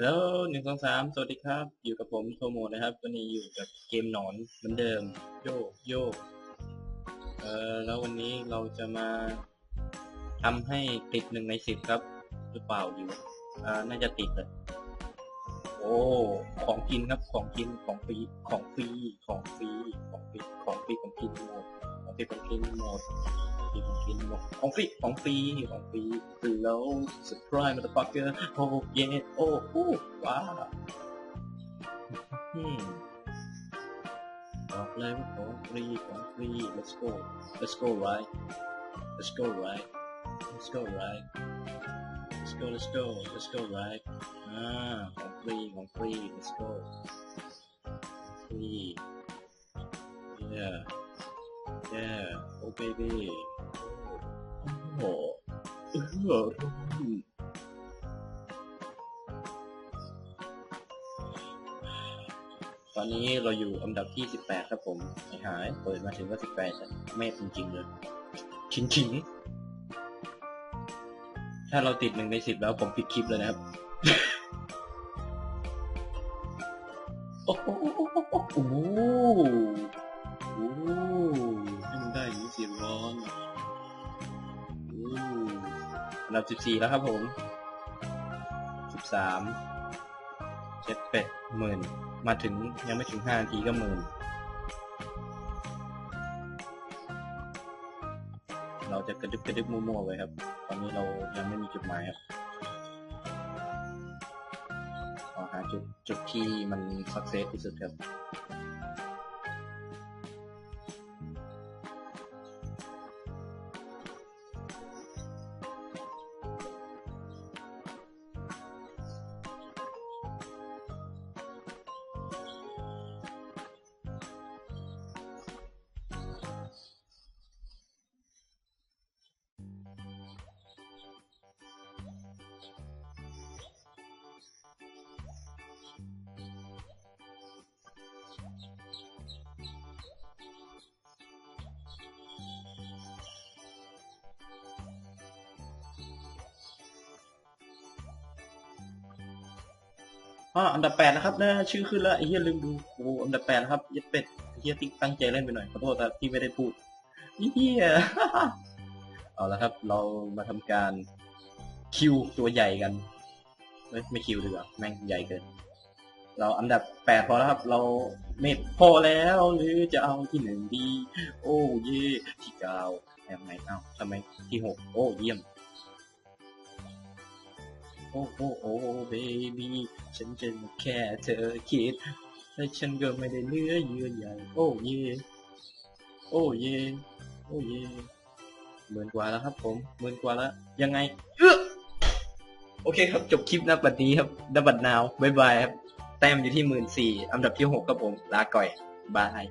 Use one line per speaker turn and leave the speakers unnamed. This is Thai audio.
ฮัลโหลหนึ่งสองสามสวัสดีครับ อยู่กับผมโทโมนะครับ วันนี้อยู่กับเกมหนอนเหมือนเดิม โยกโยเอ่อแล้ววันนี้เราจะมาทำให้ติดหนึ่งในสิบครับ หรือเปล่าอยู่อ่าน่าจะติดเลย ของกินครับ ของกิน ของฟรี ของฟรี ของฟรี ของฟรี ของฟรีของกินหมด ของฟรีของกินหมดของฟรีของกินหมด ของฟรี ของฟรี ของฟรีแล้ว surprise motherfucker โอ้เย่โอ้โอ้ว้าวอืมบอกเลยว่าของฟรี ของฟรี let's go let's go right let's go right let's go right go let's go let's go right อ่าของฟรีของฟรี let's go ฟรี yeah yeah oh baby โอ้โหเออตอนนี้เราอยู่อันดับที่ 18 ครับผมไอ้หาย เปิดมาถึงก็18แต่ไม่จริงๆเลยชิงชิงๆ ถ้าเราติดหนึ่งในสิบแล้วผมปิดคลิปเลยนะครับ โอ้โหโอ้โหให้มันได้อย่างนี้สิร้อนโอ้อันดับ14แล้วครับผม13เจ็ดเป็ดหมื่น มาถึงยังไม่ถึงห้านาทีก็หมื่น เราจะกระดึบกระดึบมั่วๆไว้ครับ ตอนนี้เรายังไม่มีจุดหมายครับขอหาจุดจุดที่มันสักเซสที่สุดครับ อันดับแปดนะครับนะชื่อขึ้นแล้วไอ้เหี้ยลืมดูโอ้อันดับแปดนะครับเหี้ยัดเป็ดเหี้ยติ๊กตั้งใจเล่นไปหน่อยขอโทษครับที่ไม่ได้พูดเหี้ยเอาละครับ เรามาทำการคิวตัวใหญ่กันไม่ไม่คิวดีกว่าแม่งใหญ่เกิน เราอันดับแปดพอแล้วครับ เราเม็ดพอแล้วหรือจะเอาที่หนึ่งดี โอ้เย่ที่เก้าแอมไหนเอ้าทำไมที่หกโอ้เยี่ยม โอ้โอ้โอ้เบบี้ฉันจะแค่เธอคิดและฉันก็ไม่ได้เหลือเยื่อใยโอ้เย่โอ้เย่โอ้เย่หมื่นกว่าแล้วครับผมหมื่นกว่าแล้วยังไงเออโอเคครับจบคลิปนะบัดนี้ครับดับบัดนาวบายบายครับแต้มอยู่ที่หมื่นสี่อันดับที่หกครับผมลาก่อยบาย